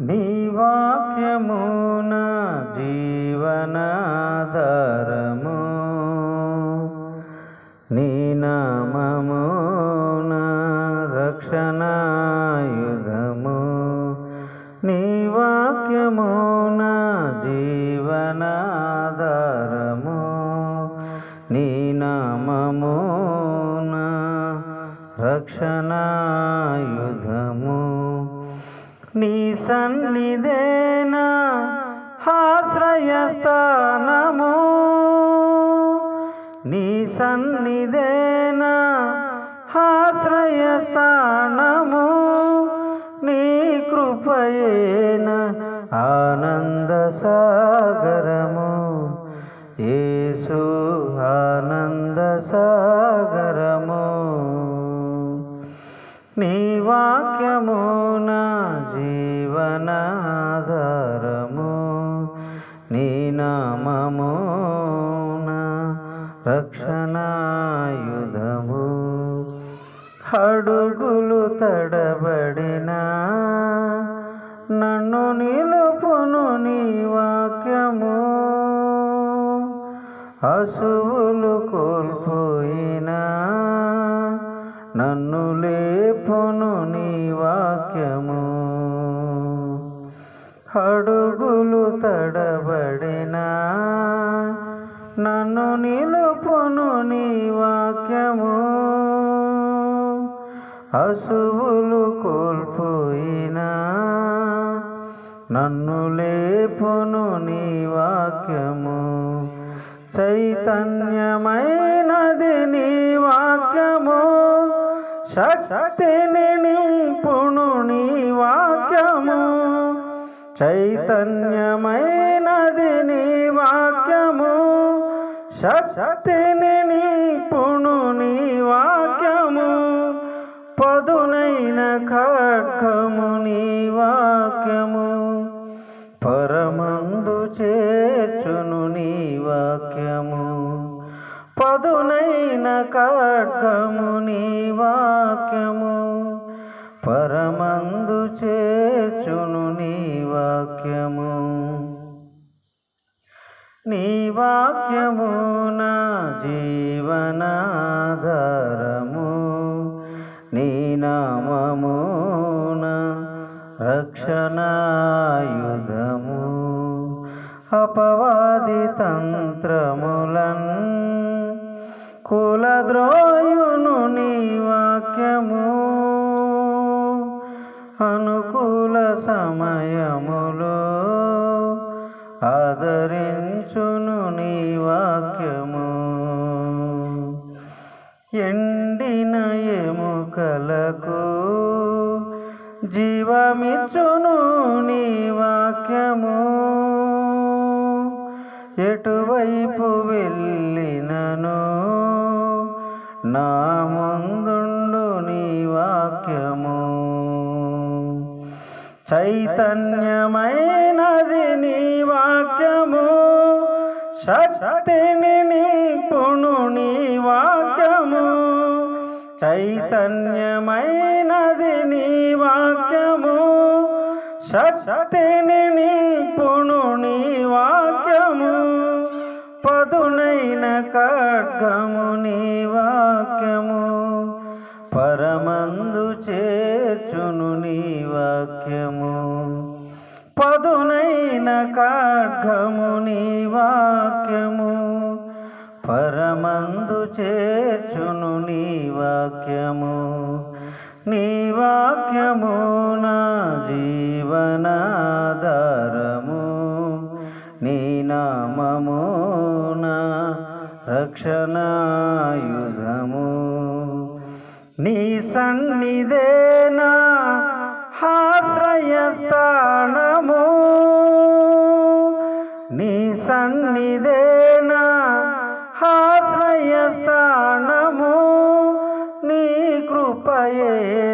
నీ వాక్యమున జీవనాధారము. నీ నామమున రక్షణాయుధము. నీ వాక్యము జీవనాధారము. నీ నామమున రక్షణాయుధము. నీ సన్నిధేనా? ఆశ్రయస్థానము. నీ సన్నిధేనా? ఆశ్రయస్థానము. నీ కృపయేన? ఆనంద సాగరము యేసు ఆనంద సాగరము నీ వాక్యము రక్షణాయుధము అడుగులు తడబడిన నన్ను నిలుపును నీ వాక్యము. అసువులు కోల్పోయినా నన్ను లేపును నీ వాక్యము. అడుగులు తడ నన్ను నిలుపును నీ వాక్యము. అశువులు కోల్పోయినా నన్ను లేపును నీ వాక్యము. చైతన్యమైనది నీ వాక్యము. శక్తిని నింపును నీ వాక్యము. చైతన్యమై శక్తిని నింపును నీ వాక్యము పదునైన ఖడ్గము నీ వాక్యము. పరమందు చేర్చును నీ వాక్యము పదునైన ఖడ్గము నీ వాక్యము. పరమందు చేర్చును నీ వాక్యము నీ వాక్యము. కులద్రోయును నీ వాక్యము. అనుకూల సమయములో ఆదరించును నీ వాక్యము. ఎండిన ఎముకలకు జీవమిచ్చును నీ వాక్యము. ఎటువైపు వెళ్ళి నా ముందుండు నీ వాక్యము. చైతన్యమైనది నీ వాక్యము. శక్తిని నింపును నీ వాక్యము. చైతన్యమైనది నీ వాక్యము. శక్తిని నింపును నీ వాక్యము. పదునైన ఖడ్గము నీ వాక్యము. పరమందు చేర్చును నీ వాక్యము. పదునైన ఖడ్గము నీ వాక్యము. పరమందు చేర్చును నీ వాక్యము. నీ వాక్యము నా రక్షణాయుధము. నీ సన్నిధేనా ఆశ్రయస్థానము. నీ సన్నిధేనా ఆశ్రయస్థానము. నీ కృపయే